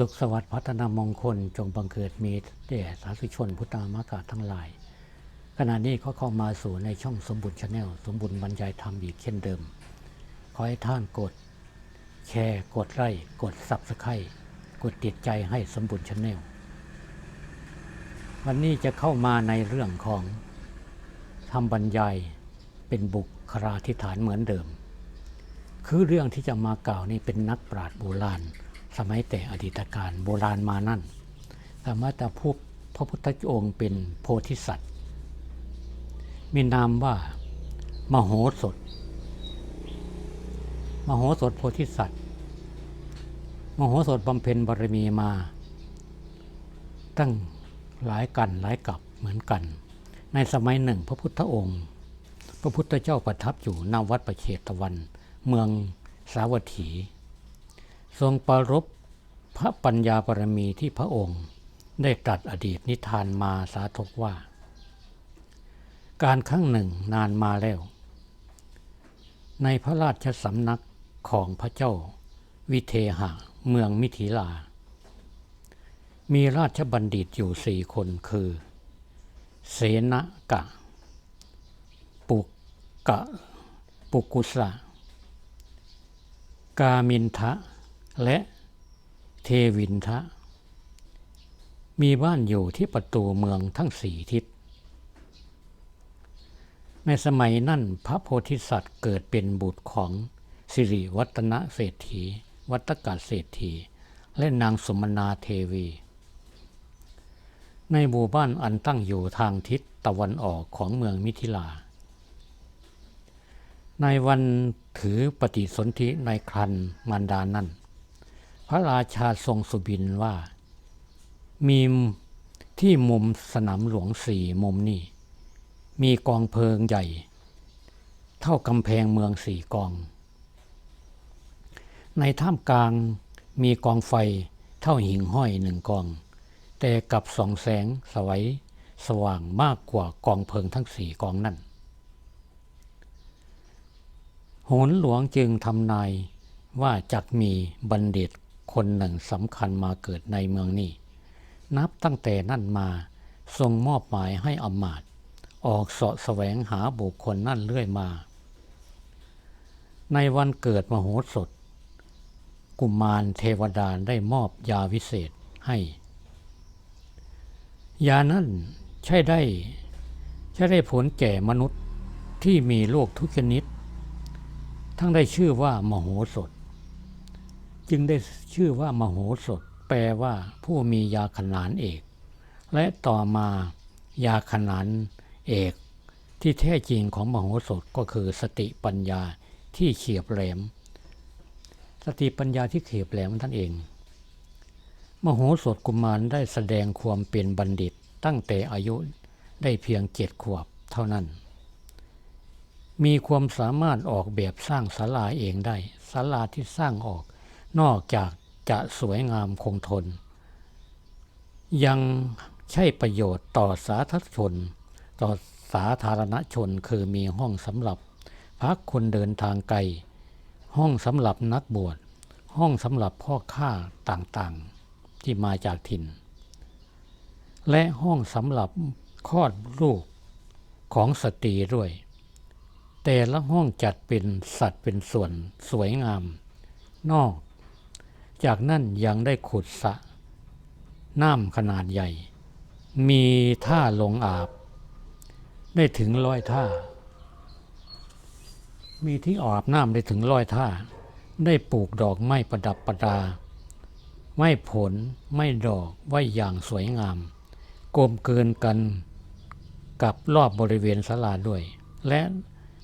สุขสวัสดิ์พัฒนามงคลจงบังเกิดมีแด่สาธุชนพุทธามากาทั้งหลาย ขณะนี้ก็เข้ามาสู่ในช่องสมบุญชาแนลสมบุญบรรยายธรรมอีกเช่นเดิม ขอให้ท่านกด แชร์กดไลค์กดซับสไครต์กดติดใจให้สมบุญชาแนลวันนี้จะเข้ามาในเรื่องของทำบรรยายเป็นบุคลาธิฐานเหมือนเดิม คือเรื่องที่จะมากล่าวนี่เป็นนักปราชญ์โบราณ สมัยแต่อดีตการโบราณมานั่นสามารถจะพูดพระพุทธองค์เป็นโพธิสัตว์ มีนามว่ามโหสถ มโหสถโพธิสัตว์ มโหสถบำเพ็ญบารมีมา ตั้งหลายกันหลายกับเหมือนกัน ในสมัยหนึ่งพระพุทธองค์ พระพุทธเจ้าประทับอยู่ณวัดประเชตวัน เมืองสาวัตถี ทรงปรบพระปัญญาบารมีที่พระองค์ ได้ตรัสอดีตนิทานมาสาธกว่า การครั้งหนึ่งนานมาแล้ว ในพระราชสำนักของพระเจ้า วิเทหะเมืองมิถิลา มีราชบัณฑิตอยู่สี่คนคือ เสนกะ ปุกกะ ปุกุสะ กามินทะ และเทวินทะ มีบ้านอยู่ที่ประตูเมืองทั้งสี่ทิศ ในสมัยนั้นพระโพธิสัตว์เกิดเป็นบุตรของสิริวัฒนเศรษฐี วัตกาเศรษฐี และนางสมนาเทวี ในหมู่บ้านอันตั้งอยู่ทางทิศตะวันออกของเมืองมิถิลา ในวันถือปฏิสนธิในครันมารดานั้น พระราชาทรงสุบินว่า มีที่มุมสนามหลวงสี่มุมนี่ มีกองเพลิงใหญ่ เท่ากำแพงเมืองสี่กอง ในท่ามกลางมีกองไฟเท่าหิ่งห้อยหนึ่งกอง แต่กับสองแสงสวัยสว่างมากกว่ากองเพลิงทั้งสี่กองนั่นโหนหลวงจึงทำนายว่าจักมีบัณฑิต คนหนึ่งสำคัญมาเกิดในเมืองนี้ นับตั้งแต่นั่นมาทรงมอบหมายให้อำมาตย์ออกเสาะแสวงหาบุคคลนั่นเรื่อยมา ในวันเกิดมโหสถ กุมารเทวดาได้มอบยาวิเศษให้ ยานั้นใช่ได้ใช่ได้ผลแก่มนุษย์ที่มีโรคทุกชนิด ทั้งได้ชื่อว่ามโหสถ จึงได้ชื่อว่ามโหสถ แปลว่าผู้มียาขนานเอก และต่อมายาขนานเอก ที่แท้จริงของมโหสถก็คือสติปัญญาที่เฉียบแหลม สติปัญญาที่เฉียบแหลมท่านเอง มโหสถกุมารได้แสดงความเป็นบัณฑิตตั้งแต่อายุได้เพียงเจ็ดขวบเท่านั้น มีความสามารถออกแบบสร้างศาลาเองได้ศาลาที่สร้างออก นอกจากจะสวยงามคงทน ยังใช้ประโยชน์ต่อสาธารณชน ต่อสาธารณชนคือมีห้องสำหรับพักคนเดินทางไกล ห้องสำหรับนักบวช ห้องสำหรับพ่อค้าต่างๆที่มาจากถิ่น และห้องสำหรับคลอดลูกของสตรีด้วย แต่ละห้องจัดเป็นสัดเป็นส่วนสวยงาม นอก จากนั้นยังได้ขุดสะน้ำขนาดใหญ่ มีท่าลงอาบ ได้ถึงร้อยท่า มีที่อาบน้ำได้ถึงร้อยท่า ได้ปลูกดอกไม้ประดับประดา ไม้ผลไม้ดอกไว้อย่างสวยงาม กลมเกินกันกับรอบบริเวณศาลาด้วย และ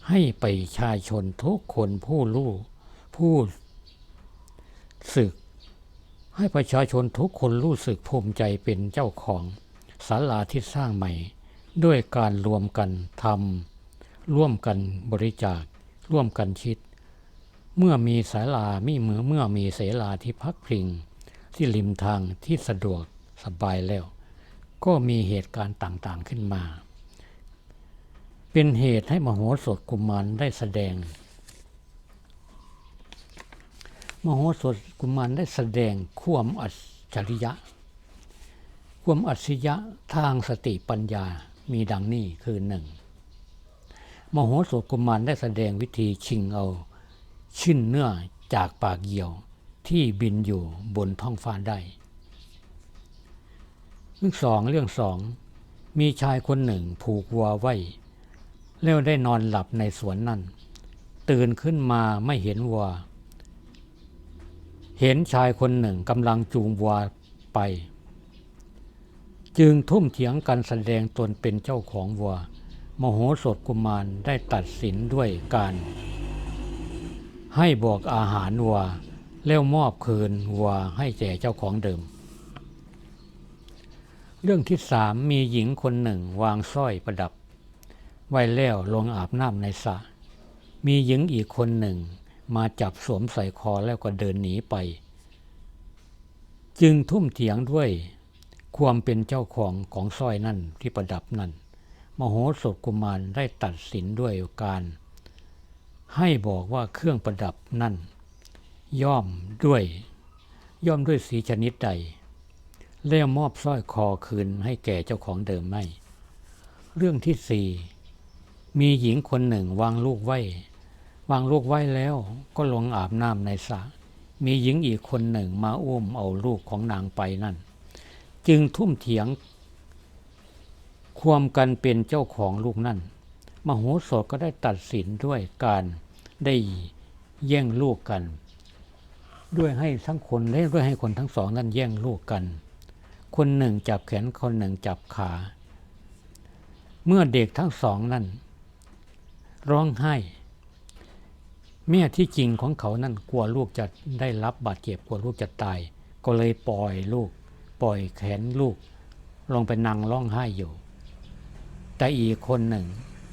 ให้ไปชายชนทุกคนผู้รู้ผู้สึก ให้ประชาชนทุกคนรู้สึกภูมิใจเป็นเจ้าของศาลาที่สร้างใหม่ ด้วยการรวมกันทำร่วมกันบริจาค ร่วมกันชิด เมื่อมีศาลามีเมือเมื่อมีเสลาที่พักพิง ที่ริมทางที่สะดวกสบายแล้ว ก็มีเหตุการณ์ต่างๆขึ้นมา เป็นเหตุให้มโหสถกุมารได้แสดง มโหสถกุมารได้แสดงความอัศจริยะ ความอัจฉริยะทางสติปัญญามีดังนี้คือหนึ่งมโหสถกุมารได้แสดงวิธีชิงเอาชิ้นเนื้อจากปากเหยี่ยวที่บินอยู่บนท้องฟ้าได้ เรื่องสองเรื่องสองมีชายคนหนึ่งผูกวัวไว้ แล้วได้นอนหลับในสวนนั่น ตื่นขึ้นมาไม่เห็นวัว เห็นชายคนหนึ่งกำลังจูงวัวไป จึงทุ่มเถียงกันแสดงตนเป็นเจ้าของวัว มโหสถกุมารได้ตัดสินด้วยการ ให้บอกอาหารวัว แล้วมอบคืนวัวให้แก่เจ้าของเดิม เรื่องที่สามมีหญิงคนหนึ่งวางสร้อยประดับ ไว้แล้วลงอาบน้ำในสระมีหญิงอีกคนหนึ่ง มาจับสวมใส่คอแล้วก็เดินหนีไป จึงทุ่มเถียงด้วยความเป็นเจ้าของของสร้อยนั่นที่ประดับนั่น มโหสถกุมารได้ตัดสินด้วยการ ให้บอกว่าเครื่องประดับนั่น ย่อมด้วย ย่อมด้วยสีชนิดใด แล้วมอบสร้อยคอคืนให้แก่เจ้าของเดิมไม่ เรื่องที่สี่มีหญิงคนหนึ่งวางลูกไว้ วางลูกไว้แล้วก็ลงอาบน้ำในสระมีหญิงอีกคนหนึ่งมาอุ้มเอาลูกของนางไปนั่น จึงทุ่มเถียง ความกันเป็นเจ้าของลูกนั่น มโหสถก็ได้ตัดสินด้วยการได้แย่งลูกกัน ด้วยให้ทั้งคนและด้วยให้คนทั้งสองนั้นแย่งลูกกัน คนหนึ่งจับแขนคนหนึ่งจับขา เมื่อเด็กทั้งสองนั้น ร้องไห้ แม่ที่จริงของเขานั่นกลัวลูกจะได้รับบาดเจ็บกลัวลูกจะตาย ก็เลยปล่อยลูก ปล่อยแขนลูก ลงไปนั่งร้องไห้อยู่ แต่อีกคนหนึ่ง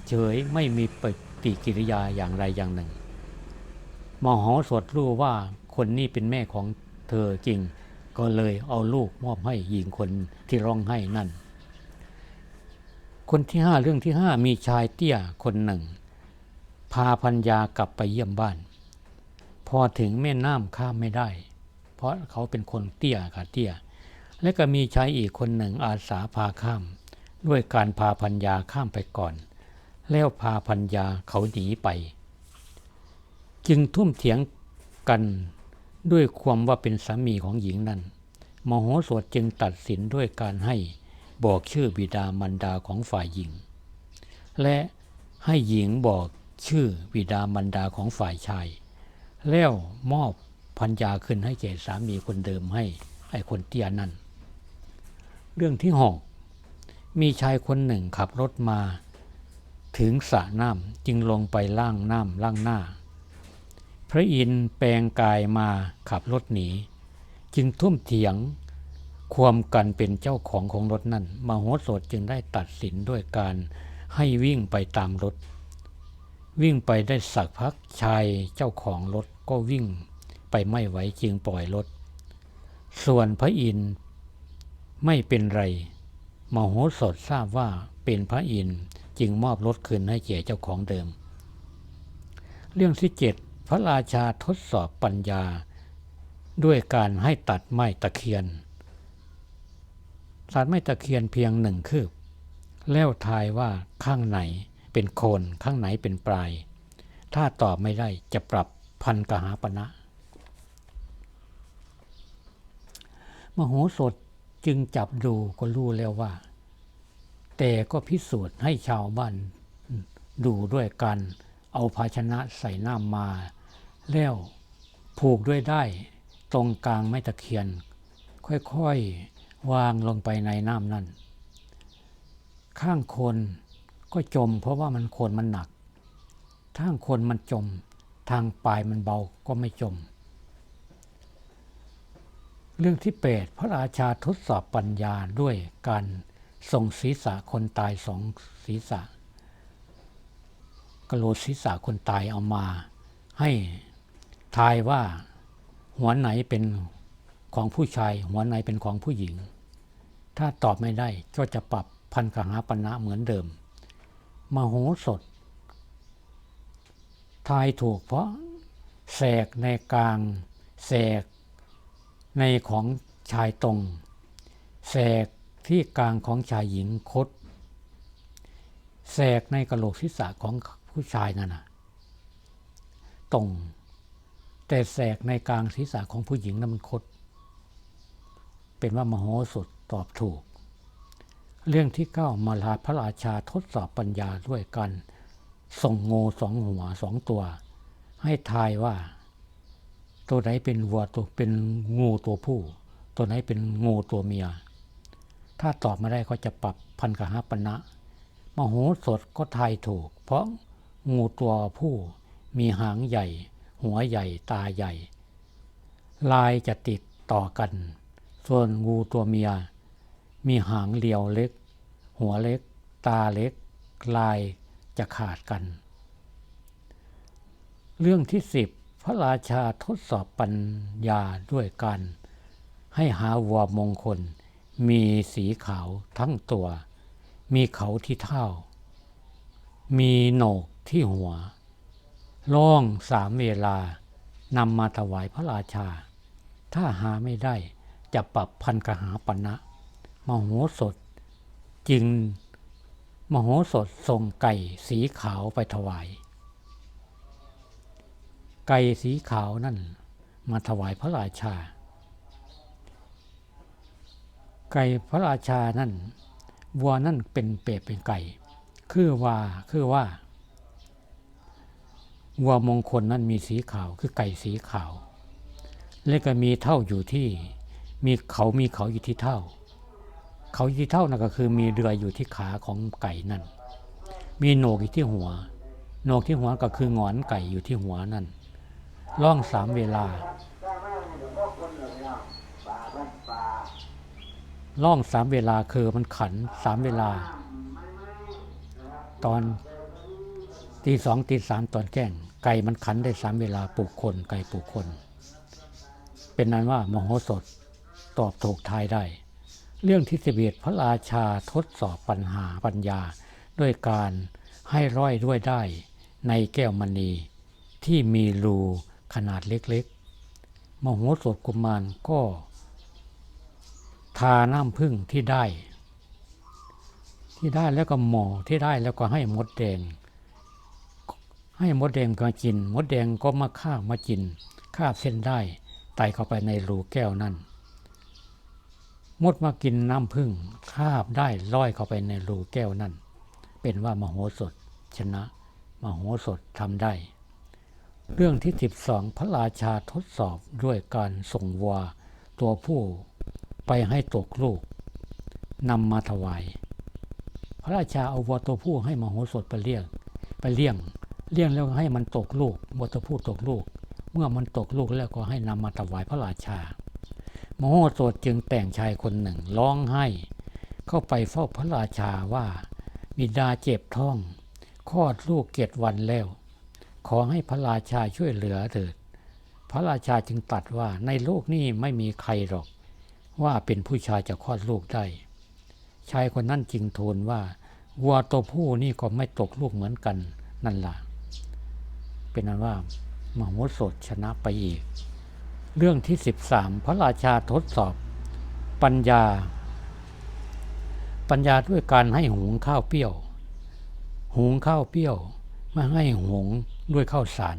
เฉยไม่มีปฏิกิริยาอย่างใดอย่างหนึ่งมโหสถรู้ว่าคนนี้เป็นแม่ของเธอจริง ก็เลยเอาลูกมอบให้หญิงคนที่ร้องไห้นั่น คนที่ห้าเรื่องที่ห้ามีชายเตี้ยคนหนึ่ง พาพัญญากลับไปเยี่ยมบ้าน พอถึงแม่น้ำข้ามไม่ได้ เพราะเขาเป็นคนเตี้ยค่ะเตี้ย และก็มีชายอีกคนหนึ่งอาสาพาข้าม ด้วยการพาพัญญาข้ามไปก่อน แล้วพาพัญญาเขาหนีไป จึงทุ่มเถียงกันด้วยความว่าเป็นสามีของหญิงนั้นมโหสถจึงตัดสินด้วยการให้บอกชื่อบิดามารดาของฝ่ายหญิง และให้หญิงบอก ชื่อบิดามารดาของฝ่ายชาย แล้วมอบพัญญาขึ้นให้แก่สามีคนเดิมให้ไอ้คนเตี้ยนั่น เรื่องที่หกมีชายคนหนึ่งขับรถมา ถึงสระน้ำจึงลงไปล่างน้ำล่างหน้า พระอินทร์แปลงกายมาขับรถหนี จึงทุ่มเถียงความกันเป็นเจ้าของของรถนั่นมโหสถจึงได้ตัดสินด้วยการให้วิ่งไปตามรถ วิ่งไปได้สักพักชายเจ้าของรถก็วิ่งไปไม่ไหวจึงปล่อยรถ ส่วนพระอินทร์ไม่เป็นไรมโหสถทราบว่าเป็นพระอินทร์จึงมอบรถคืนให้แก่เจ้าของเดิม เรื่องที่เจ็ดพระราชาทดสอบปัญญา ด้วยการให้ตัดไม้ตะเคียน ตัดไม้ตะเคียนเพียงหนึ่งคืบ แล้วทายว่าข้างไหน เป็นโคนข้างไหนเป็นปลาย ถ้าตอบไม่ได้จะปรับพันกหาปณะมโหสถจึงจับดูก็รู้แล้วว่า แต่ก็พิสูจน์ให้ชาวบ้านดูด้วยกัน เอาภาชนะใส่น้ำมา แล้วผูกด้วยได้ตรงกลางไม้ตะเคียน ค่อยๆ วางลงไปในน้ำนั่น ข้างคน ก็จม เพราะว่ามันโคนมันหนัก ทางคนมันจม ทางปลายมันเบาก็ไม่จม เรื่องที่ 8 พระราชาทดสอบปัญญาด้วยการส่งศีรษะคนตายสองศีรษะกระโหลกศีรษะคนตายเอามา ให้ทายว่าหัวไหนเป็นของผู้ชายหัวไหนเป็นของผู้หญิง ถ้าตอบไม่ได้ก็จะปรับพันกหาปณะเหมือนเดิม มโหสถ ทายถูกเพราะแสกในกลาง แสกในของชายตรง แสกที่กลางของชายหญิงคด แสกในกระโหลกศีรษะของผู้ชายนั่นนะตรง แต่แสกในกลางศีรษะของผู้หญิงนั้นมันคด เป็นว่ามโหสถตอบถูก เรื่องที่เก้ามาลาพระราชาทดสอบปัญญาด้วยกันส่งงูสองหัวสองตัว ให้ทายว่า ตัวไหนเป็นวัวตัวเป็นงูตัวผู้ ตัวไหนเป็นงูตัวเมีย ถ้าตอบไมาได้ก็จะปรับพันกหาปณะมโหสถก็ทายถูก เพราะงูตัวผู้มีหางใหญ่ หัวใหญ่ตาใหญ่ ลายจะติดต่อกัน ส่วนงูตัวเมีย มีหางเรียวเล็ก หัวเล็ก ตาเล็ก ลายจะขาดกัน เรื่องที่สิบพระราชาทดสอบปัญญาด้วยกันให้หาวัวมงคล มีสีขาวทั้งตัว มีเขาที่เท้ามีโหนกที่หัว ล่องสามเวลานำมาถวายพระราชา ถ้าหาไม่ได้จะปรับพันกหาปณะ มโหสถ จึงมโหสถส่งไก่สีขาวไปถวาย ไก่สีขาวนั่นมาถวายพระราชา ไก่พระราชานั่นวัวนั่นเป็นเปรตเป็นไก่ คือว่าคือว่าวัวมงคลนั่นมีสีขาวคือไก่สีขาว และก็มีเท่าอยู่ที่มีเขามีเขาอยู่ที่เท่า เขาที่เท่านั่นก็คือมีเรืออยู่ที่ขาของไก่นั่น มีโหนกอยู่ที่หัวโหนกที่หัวก็คืองอนไก่อยู่ที่หัวนั่นล่องสามเวลาล่องสามเวลาคือมันขันสามเวลา ตอนตีสองตีสามตอนแก้งไก่มันขันได้สามเวลาปลูกคน ไก่ปลูกคน เป็นนั้นว่ามโหสถตอบถูกทายได้ เรื่องที่สิบเอ็ดพระราชาทดสอบปัญหาปัญญา ด้วยการให้ร้อยด้วยได้ในแก้วมณี ที่มีรูขนาดเล็กๆ มโหสถกุมารก็ ทาน้ำพึ่งที่ได้ ที่ได้แล้วก็หมอที่ได้แล้วก็ให้มดแดง ให้มดแดงมากิน มดแดงก็มาฆ่ามากินคาบเส้นได้ไต่เข้าไปในรูแก้วนั่น มดมากินน้ำพึ่งคาบได้ลอยเข้าไปในรูแก้วนั่น เป็นว่ามโหสถชนะ มโหสถทำได้ เรื่องที่สิบสองพระราชาทดสอบด้วยการส่งวัวตัวผู้ไปให้ตกลูกนำมาถวาย พระราชาเอาวัวตัวผู้ให้มโหสถไปเลี้ยง ไปเลี้ยง เลี้ยงแล้วให้มันตกลูกวัวตัวผู้ตกลูก เมื่อมันตกลูกแล้วก็ให้นำมาถวายพระราชา มโหสถจึงแต่งชายคนหนึ่งร้องไห้ เข้าไปเฝ้าพระราชาว่าบิดาเจ็บท้องคลอดลูกเกตวันแล้ว ขอให้พระราชาช่วยเหลือเถิด พระราชาจึงตรัสว่าในโลกนี้ไม่มีใครหรอก ว่าเป็นผู้ชายจะคลอดลูกได้ ชายคนนั้นจึงทูลว่าวัวตัวผู้นี่ก็ไม่ตกลูกเหมือนกันนั่นล่ะ เป็นนั้นว่ามโหสถชนะไปอีก เรื่องที่สิบสามพระราชาทดสอบ ปัญญา ปัญญาด้วยการให้หุงข้าวเปรี้ยว หุงข้าวเปรี้ยวไม่ให้หุงด้วยข้าวสาร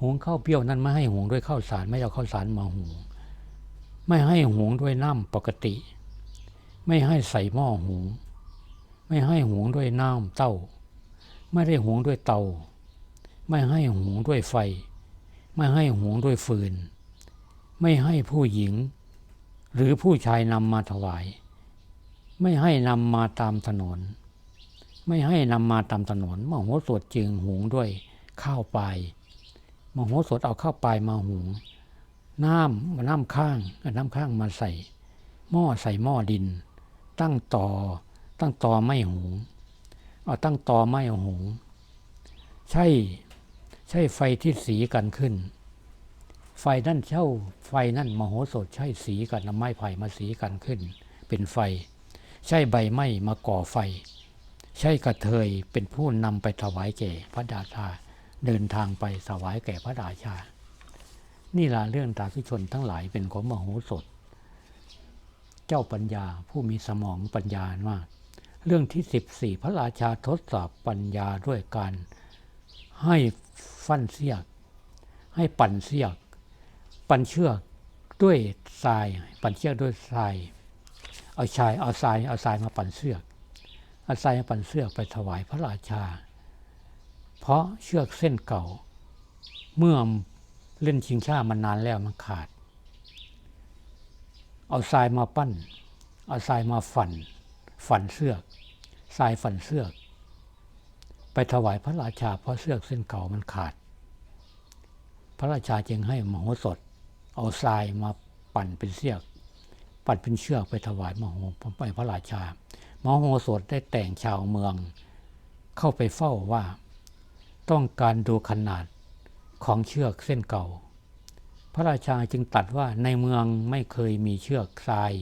หุงข้าวเปรี้ยวนั้นไม่ให้หุงด้วยข้าวสาร ไม่เอาข้าวสารมาหุง ไม่ให้หุงด้วยน้ำปกติ ไม่ให้ใส่หม้อหุง ไม่ให้หุงด้วยน้ำเต้า ไม่ได้หุงด้วยเตา ไม่ให้หุงด้วยไฟ ไม่ให้หุงด้วยฟืน ไม่ให้ผู้หญิง หรือผู้ชายนำมาถวาย ไม่ให้นำมาตามถนน ไม่ให้นำมาตามถนนมโหสถจึงหุงด้วยข้าวปลายมโหสถเอาข้าวปลายมาหุงน้ำมาน้ำข้างเอาน้ำข้างมาใส่ หม้อใส่หม้อดิน ตั้งต่อตั้งต่อไม่หุงเอาตั้งต่อไม่หุงใช่ใช่ไฟที่สีกันขึ้น ไฟนั่นเช่าไฟนั่นมโหสถใช่สีกันนำไม้ไผ่มาสีกันขึ้น เป็นไฟ ใช่ใบไม้มาก่อไฟ ใช่กระเทยเป็นผู้นำไปถวายแก่พระดาชา เดินทางไปถวายแก่พระดาชา นี่ละเรื่องตาสุชนทั้งหลายเป็นของมโหสถ เจ้าปัญญาผู้มีสมองปัญญามาก เรื่องที่ 14 พระราชาทดสอบปัญญาด้วยการให้ฟันเสียก ให้ปั่นเสียก ปั่นเชือกด้วยทราย ปั่นเชือกด้วยทราย เอาชายเอาทรายเอาทรายมาปั่นเสือกเอาทรายมาปั่นเสือกไปถวายพระราชา เพราะเชือกเส้นเก่า เมื่อเล่นชิงช้ามานานแล้วมันขาด เอาทรายมาปั้น เอาทรายมาฝัน ฝันเสือกทรายฝันเสือก ไปถวายพระราชา เพราะเสือกเส้นเก่ามันขาด พระราชาจึงให้มโหสถ เอาทรายมาปั่นเป็นเสือกปั่นเป็นเชือกไปถวายมโหไปพระราชามโหสถได้แต่งชาวเมือง เข้าไปเฝ้าว่า ต้องการดูขนาดของเชือกเส้นเก่า พระราชาจึงตัดว่าในเมืองไม่เคยมีเชือกทราย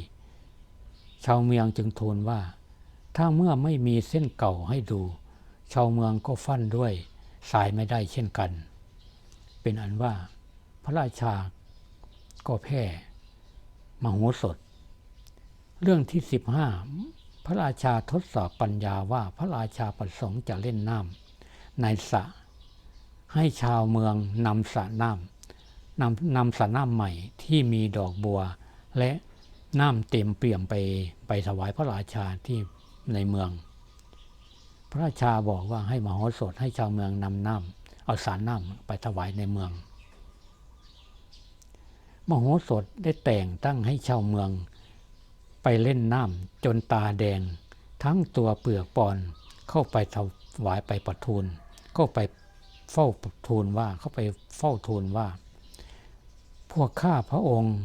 ชาวเมืองจึงทูลว่า ถ้าเมื่อไม่มีเส้นเก่าให้ดู ชาวเมืองก็ฟั่นด้วยทรายไม่ได้เช่นกัน เป็นอันว่าพระราชา ก็แพ้มโหสถ เรื่องที่ 15 พระราชาทดสอบปัญญาว่าพระราชาประสงค์จะเล่นน้ำในสระให้ชาวเมืองนำสระน้ำนำนำสระน้ำใหม่ที่มีดอกบัว และน้ำเต็มเปี่ยมไปไปถวายพระราชาที่ในเมือง พระราชาบอกว่าให้มโหสถให้ชาวเมืองนำน้ำเอาสารน้ำไปถวายในเมือง มโหสถได้แต่งตั้งให้ชาวเมือง ไปเล่นน้ำจนตาแดง ทั้งตัวเปลือกปอนเข้าไปถวายไปประทูลก็ไปเฝ้าทูลว่าเข้าไปเฝ้าทูลว่า พวกข้าพระองค์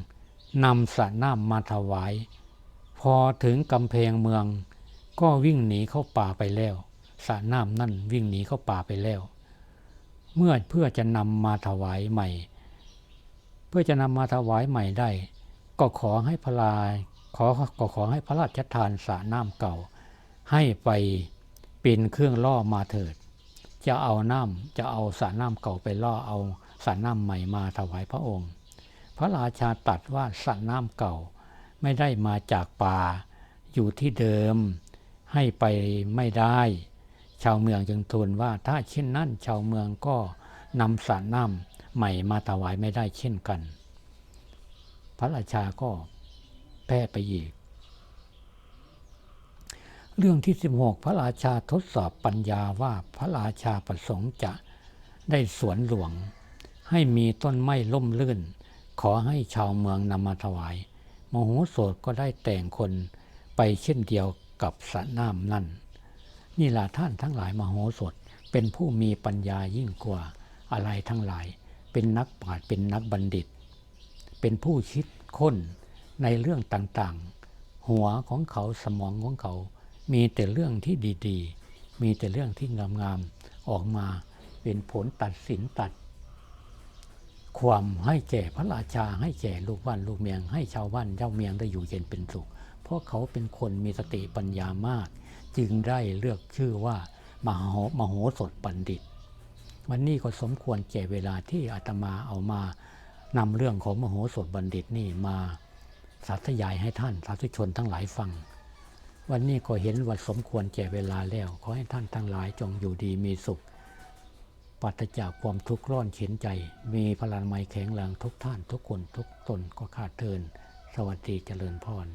นำสระน้ำมาถวาย พอถึงกำแพงเมือง ก็วิ่งหนีเข้าป่าไปแล้วสระน้ำนั่นวิ่งหนีเข้าป่าไปแล้ว เมื่อเพื่อจะนำมาถวายใหม่ เพื่อจะนำมาถวายใหม่ได้ ก็ขอให้พระราขอก็ขอให้พระราชทานสระน้ำเก่า ให้ไปเป็นเครื่องล่อมาเถิด จะเอาน้ำจะเอาสระน้ำเก่าไปล่อเอาสระน้ำใหม่มาถวายพระองค์ พระราชาตรัสว่าสระน้ำเก่าไม่ได้มาจากป่า อยู่ที่เดิม ให้ไปไม่ได้ ชาวเมืองจึงทูลว่าถ้าเช่นนั้นชาวเมืองก็นำสระน้ำ ใหม่มาถวายไม่ได้เช่นกัน พระราชาก็แพ้ไปอีก เรื่องที่ 16 พระราชาทดสอบปัญญาว่าพระราชาประสงค์จะได้สวนหลวง ให้มีต้นไม้ล่มลื่น ขอให้ชาวเมืองนำมาถวาย มโหสถก็ได้แต่งคนไปเช่นเดียวกับสระน้ำนั่น นี่ล่ะท่านทั้งหลายมโหสถเป็นผู้มีปัญญายิ่งกว่าอะไรทั้งหลาย เป็นนักปราชญ์เป็นนักบัณฑิต เป็นผู้คิดค้นในเรื่องต่างๆ หัวของเขาสมองของเขา มีแต่เรื่องที่ดีๆ มีแต่เรื่องที่งามๆออกมาเป็นผลตัดสินตัด ความให้แก่พระราชาให้แก่ลูกบ้านลูกเมียง ให้ชาวบ้านเจ้าเมียงได้อยู่เย็นเป็นสุข เพราะเขาเป็นคนมีสติปัญญามาก จึงได้เลือกชื่อว่ามโหมโหสถบัณฑิต วันนี้ก็สมควรแก่เวลาที่อาตมาเอามานำเรื่องของมโหสถบัณฑิตนี่มาสาธยายให้ท่านสาธุชนทั้งหลายฟัง วันนี้ก็เห็นว่าสมควรแก่เวลาแล้ว ขอให้ท่านทั้งหลายจงอยู่ดีมีสุขปราศจากความทุกข์ร้อนเข็นใจ มีพลานามัยแข็งแรงทุกท่านทุกคนทุกตนก็ขาดเทิน สวัสดีเจริญพร